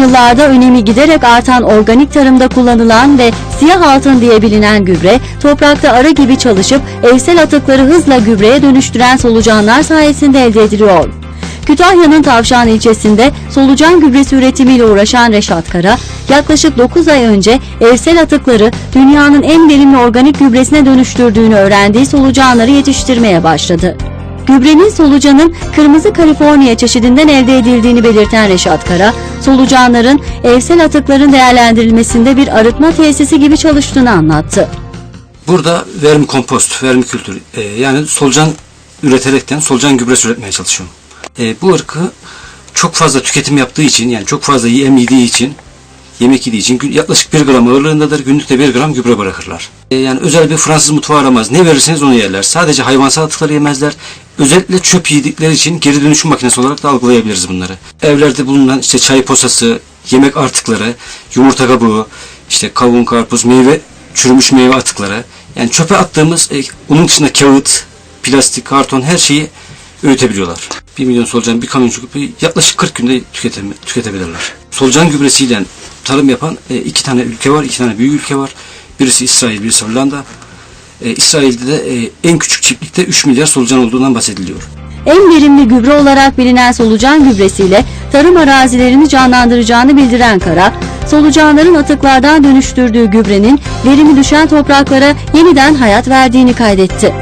yıllarda önemi giderek artan organik tarımda kullanılan ve siyah altın diye bilinen gübre, toprakta ara gibi çalışıp evsel atıkları hızla gübreye dönüştüren solucanlar sayesinde elde ediliyor. Kütahya'nın Tavşan ilçesinde solucan gübresi üretimiyle uğraşan Reşat Kara, yaklaşık 9 ay önce evsel atıkları dünyanın en verimli organik gübresine dönüştürdüğünü öğrendiği solucanları yetiştirmeye başladı. Gübrenin solucanın kırmızı Kaliforniya çeşidinden elde edildiğini belirten Reşat Kara, solucanların evsel atıkların değerlendirilmesinde bir arıtma tesisi gibi çalıştığını anlattı. Burada vermi kompost, vermi kültür e, yani solucan üreterekten solucan gübresi üretmeye çalışıyorum. E, bu ırkı çok fazla tüketim yaptığı için yani çok fazla yem yediği için yemek yediği için yaklaşık 1 gram ağırlığındadır. Günlükte 1 gram gübre bırakırlar. E, yani özel bir Fransız mutfağı aramaz. Ne verirseniz onu yerler. Sadece hayvansal atıkları yemezler. Özellikle çöp yedikleri için geri dönüşüm makinesi olarak da algılayabiliriz bunları. Evlerde bulunan işte çay posası, yemek artıkları, yumurta kabuğu, işte kavun, karpuz, meyve, çürümüş meyve atıkları. Yani çöpe attığımız e, onun dışında kağıt, plastik, karton her şeyi öğütebiliyorlar. 1 milyon solucan bir kamyoncu gübre yaklaşık 40 günde tüketebilirler. Solucan gübresiyle tarım yapan e, iki tane ülke var, iki tane büyük ülke var. Birisi İsrail, birisi Hollanda. E, İsrail'de de e, en küçük çiftlikte 3 milyar solucan olduğundan bahsediliyor. En verimli gübre olarak bilinen solucan gübresiyle tarım arazilerini canlandıracağını bildiren Kara, solucanların atıklardan dönüştürdüğü gübrenin verimi düşen topraklara yeniden hayat verdiğini kaydetti.